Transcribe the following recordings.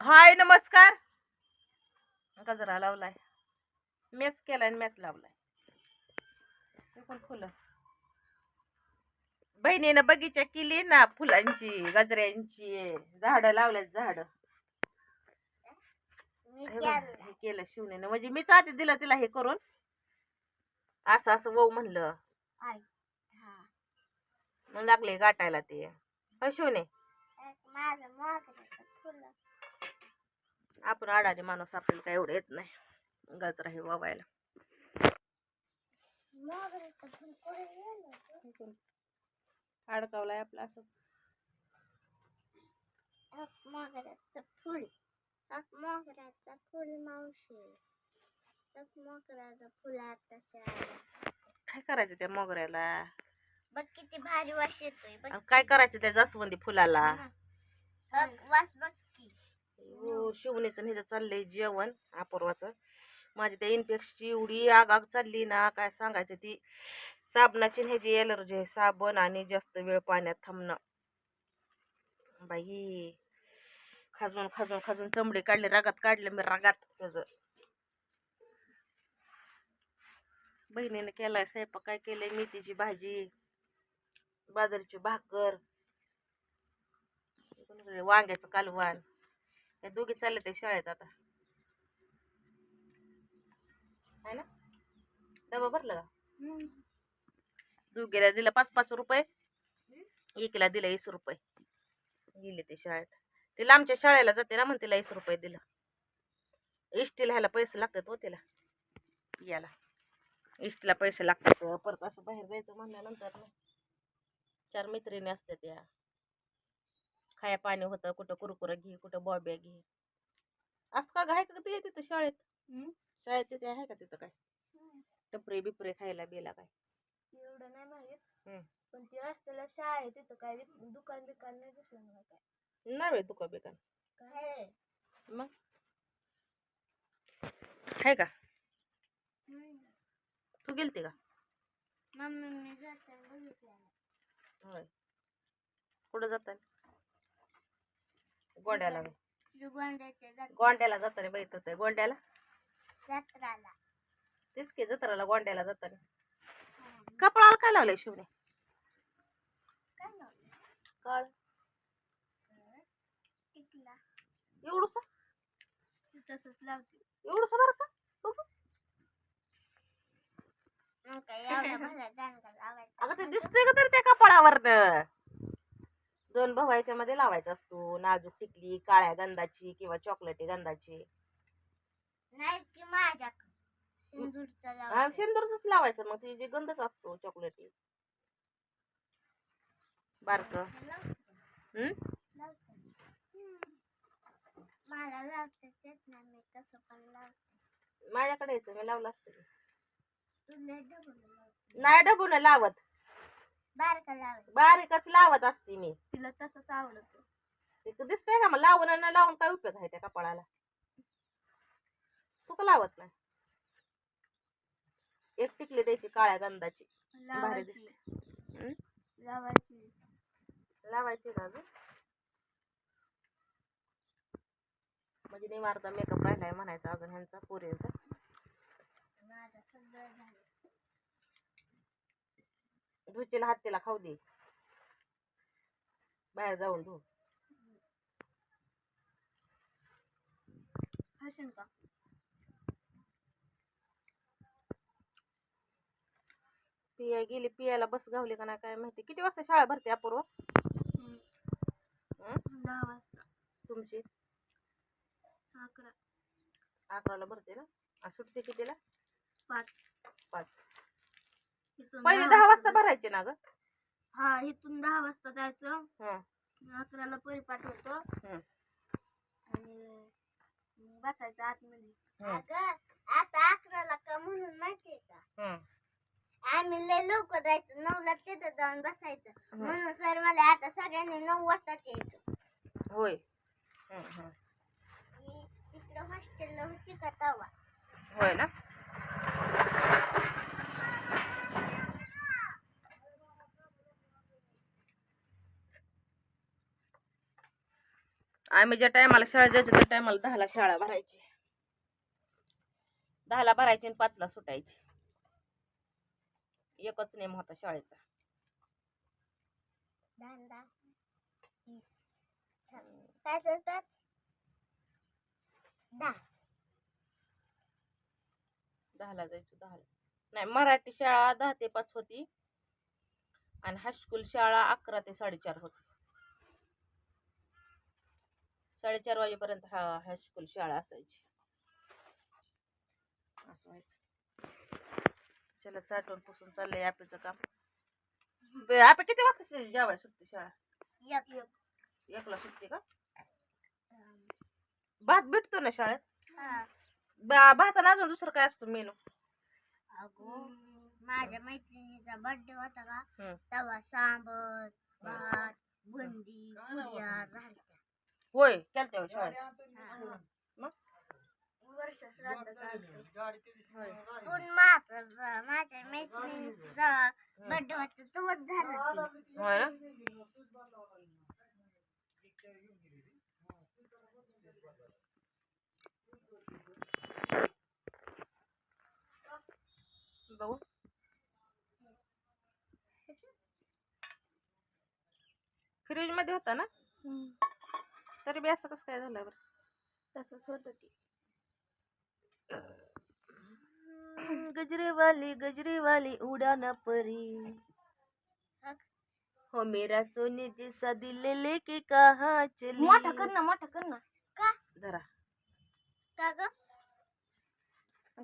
हाय नमस्कार. गजरा लावलाय? मॅच केलाय मॅच लावलाय. हे पण फुलं? बहिणीनं बगीचा केली ना फुलांची गजऱ्यांची. झाडं लावल्यात झाड. हे केलं. शिवणीनं. म्हणजे मीच आधी दिलं तिला हे करून. असं असं वऊ म्हणलं. लागले गाठायला ते. शिवणे एक माझं मोगऱ्याचं फुलं. आपण आडाने माणूस आपल्याला काय एवढं येत नाही. गजरा हे वावायला? अडकावलाय आपलं असंच. एक मोगऱ्याचं फुल. एक मोगऱ्याचं फुल मावशी. एक मोगऱ्याचं फुल आता आलं. काय करायचं त्या मोगऱ्याला? बघ किती भारी वास येतोय बघ आणि काय करायचं त्या जास्वंदी फुलाला? वास बघ हो शिवणीचं आणि ह्याचं चाललंय जेवण अपूर्वाचं. माझी त्या इन्फेक्शनची एवढी आग आग चालली ना काय सांगायचं ती? साबणाची ह्याची एलर्जी आहे साबण आणि जास्त वेळ पाण्यात थांबणं. बाई खाजून खाजून खाजून चमडे काढले रागात काढले मी रागात त्याचं. बहिणीने केलाय स्वयंपाक काय केलंय? मेथीची भाजी बाजरीची भाकर वांग्याचं कालवण. या दोघी चालले ते शाळेत आता. आहे ना? डबा भरला का? दोघीला दिला पाच पाच रुपये. एकीला दिला वीस रुपये. गेले ते शाळेत. तिला आमच्या शाळेला जाते ना म्हणून तिला वीस रुपये दिलं. इष्टीला ह्याला पैसे लागतात हो तिला. याला. इष्टीला पैसे लागतात. परत असं बाहेर जायचं म्हणल्यानंतर ना. चार मैत्रिणी असतात त्या. खाया पाणी होतं कुठं कुरकुरं घे कुठं बॉब्या घे. असं का घाय का ते तिथं शाळेत? शाळेत तिथे आहे का तिथं काय? टपरे बिपरे खायला बिला काय? एवढं नाही माहित. हम्म. पण ती रस्त्याला शाळा आहे तिथं काय दुकान बिकान नाही दिसलं मला काय. नाही तुका बिकान. काय? मग? आहे का? तू गेलती का? मम्मी मी जाताना होय. कुठं जाताय? गोंड्याला. गोंड्याला जाताना बघित होते गोंड्याला. तेच की जत्राला गोंड्याला जाताना कपडाला काय लावलंय शिवने? काळ. एवढूस? तसंच लावते. एवढूस बरं का? अगं ते दिसतोय का तर त्या कपाळावर दोन भवायच्या मध्ये लावायचा असतो. नाजूक टिकली काळ्या गंधाची किंवा चॉकलेटी गंधाची. नाही की माझ्या सिंदूरचा हा? लावायचा लावायचं. मग ते जे गंधच असतो चॉकलेटी बारक. हम्म मला लावताच येत नाही मी कसं पण लावते. माझ्याकडे यायचं मी लावलं असतं. तुला डबल लावते. नाही डबून लावत. बारका बारीकच लावत असते मी. तिला तसंच आवडत. ते दिसतंय का मग? लावून आणि लावून काय उपयोग आहे त्या कपाळाला? तू का लावत नाही? एक टिकली द्यायची काळ्या गंधाची. भारी लावायची. दिसते. हम्म? लावायची. लावायची का अजून? म्हणजे नाही मारता मेकअप राहिलाय म्हणायचा अजून ह्यांचा पोरींचा माझा सगळं झालं धुचीला हात तिला खाऊ दे. बाहेर जाऊन धु. का? पिया गेली पियाला बस गावली का नाही काय माहिती. किती वाजता शाळा भरते अपूर्व? दहा वाजता. तुमची? अकरा. अकराला भरते ना? सुटते कितीला? पाच. पाच. इथून पहिले दहा वाजता भरायचे ना ग? हा इथून दहा वाजता जायचं. हं, अकराला परिपाठ होतो हं, आणि बसायचं आतमध्ये हं, आता अकराला का म्हणून माहितीये का? हं, आम्ही लय लवकर जायचं. नऊला तिथं जाऊन बसायचं. म्हणून सर मला आता सगळ्यांनी नऊ वाजताच यायचं. होय. हं, हं. ही तिकडं हॉस्टेलला होती का तवा? होय ना? आम्ही ज्या टायमाला शाळेत जायचो त्या टायमाला दहाला शाळा भरायची. दहाला भरायची आणि पाचला सुटायची. एकच नेम होता शाळेचा. दहाला जायचो दहाला. नाही मराठी शाळा दहा ते पाच होती. आणि हायस्कूल शाळा अकरा ते साडेचार होती. साडेचार वाजेपर्यंत हा हायस्कूल शाळा असायची. असं व्हायचं. चला चाटून पुसून चाललंय आपचं काम. आपे किती वाजता शे- जेवाय सुटते शाळा? एक एक. एकला सुटते का? भात भेटतो ना शाळेत? भातानं अजून दुसरं काय असतं मेनू? अगो माझ्या मैत्रिणीचा बर्थडे होता का. तेव्हा सांबर भात बुंदी पुऱ्या होय शाळेत. हा. मग? वर्ष श्राद्ध पण माझं माझ्या मैत्रिणीचा बर्थडे होता तोच झाला ती होय ना? बघू. फ्रीजमध्ये होता ना? तरी बी असं कसं काय झालं बरं? तसंच होत ती गजरेवाली गजरेवाली उडाना परी. हो. मेरा सोने जैसा दिल ले लेके कहा चली? मोठा कर ना मोठा कर ना. का? धरा का ग?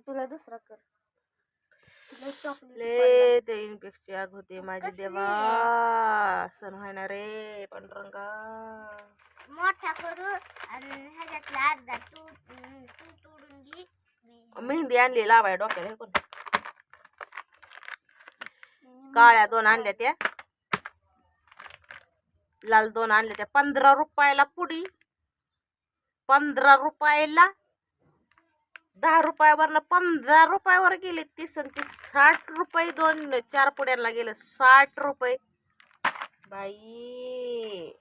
तुला दुसरा कर. chocolate ले ते इन्फेक्शनची आग होते माझी कसली? देवा. सण व्हायना रे पांडुरंगा. करू आणि ह्याच्यातला अर्धा तू हम्म, तू तोडून घे. मी- मेहंदी आणली लावाय डोक्याला हे कोण? काळ्या दोन आणल्या त्या. लाल दोन आणल्या त्या. पंधरा रुपयाला पुडी. पंधरा रुपयाला. दहा रुपयावरनं पंधरा रुपयावर गेले तीस आणि तीस. साठ रुपये दोन चार पुड्यांना गेलं. साठ रुपये. बाई.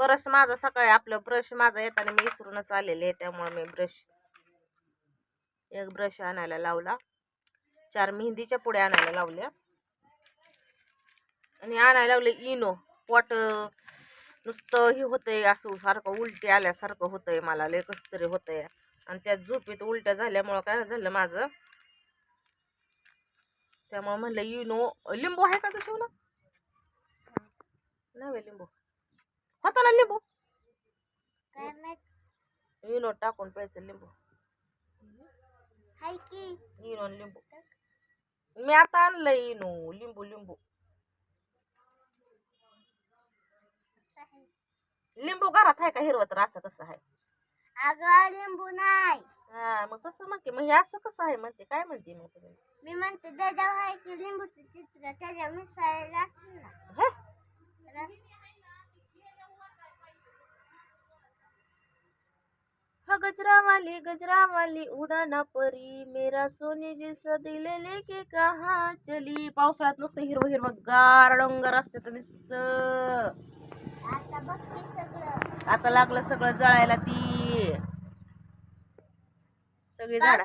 ब्रश माझा सकाळी आपलं ब्रश माझा येताना मी विसरूनच आलेले आहे त्यामुळे मी ब्रश एक ब्रश आणायला लावला. चार मेहंदीच्या पुढे आणायला लावल्या. आणि आणायला लावले इनो पोट नुसतं हे होतंय असं सारखं उलटी आल्यासारखं होतंय मला लय कसं तरी होतंय. आणि त्या झोपेत उलट्या झाल्यामुळं काय झालं माझं? त्यामुळे म्हणलं इनो लिंबू आहे का कशी ना नव्हे लिंबू. होता ना लिंबू. काय माहीत? इनो टाकून प्यायचं लिंबू. हाय की. इनो आणि लिंबू. मी आता आणलंय इनो लिंबू लिंबू. असं आहे. लिंबू घरात आहे का हिरवं तर असं कसं आहे? अगं लिंबू नाही. हा मग तसं म्हणते मग हे असं कसं आहे म्हणते? काय म्हणते मग तुम्ही? मी म्हणते त्याच्यावर आहे की लिंबूचं चित्र त्याच्या मिसळलेलं असेल ना. हे? रस गजरा वाली गजरा वाली उडाना परी। मेरा सोने जैसा दिल लेके कहा चली? पावसाळ्यात नुसतं हिरवं हिरवं गार डोंगर असते तर नुसतं. आता लागलं सगळं जळायला ती. सगळी झाड.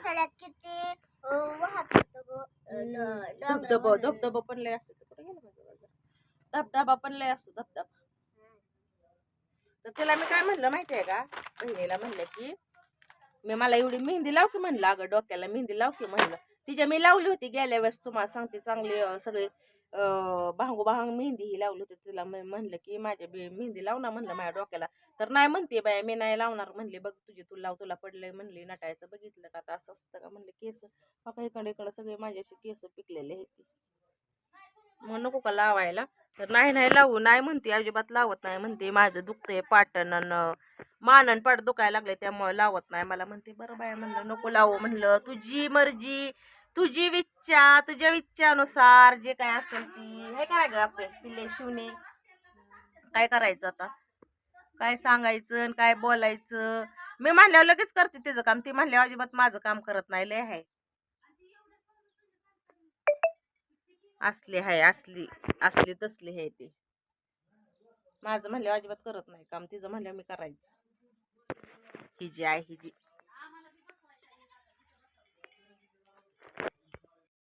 अं, ड- धबधब. धबधबा पण लय असते. कुठे गेलं धबधबा पण लय असतो धबधबा. तर तिला मी काय म्हणलं माहिती आहे का? बहिणीला म्हणलं की मी मला एवढी मेहंदी लाव की म्हणलं अगं डोक्याला मेहंदी लाव की म्हणलं. तिच्या मी लावली होती गेल्या वेळेस तुम्हाला सांगते चांगली सगळे भांगू भांग मेहंदी ही लावली होती. तिला म्हणलं की माझ्या बी मेहंदी लाव ना म्हणलं माझ्या डोक्याला. तर नाही म्हणते बाया मी नाही लावणार म्हणले. बघ तुझी तू लाव तुला पडलंय म्हणली नटायचं बघितलं का? आता असं असतं का? म्हणलं केस बाबा इकडे इकडे सगळे माझ्याशी केस पिकलेले आहेत. मग नको का लावायला? तर नाही नाही लावू नाही म्हणते अजिबात लावत नाही म्हणते. माझं दुखतंय पाटण मानन पाट दुखायला लागले त्यामुळे लावत नाही. मला म्हणते बरं बाय म्हणलं नको लावू म्हणलं तुझी मर्जी तुझी इच्छा तुझ्या इच्छानुसार जे काय असेल ती हे काय ग आपले पिल्ले शिवणे? काय करायचं आता? काय सांगायचं आणि काय बोलायचं? मी म्हणल्यावर लगेच करते तिचं काम. ती म्हणल्यावर अजिबात माझं काम करत नाही. लय आहे असली आहे असली असली तसली आहे ते. माझं म्हणलं अजिबात करत नाही काम तिचं म्हणलं मी करायचं. ही जी आहे ही जी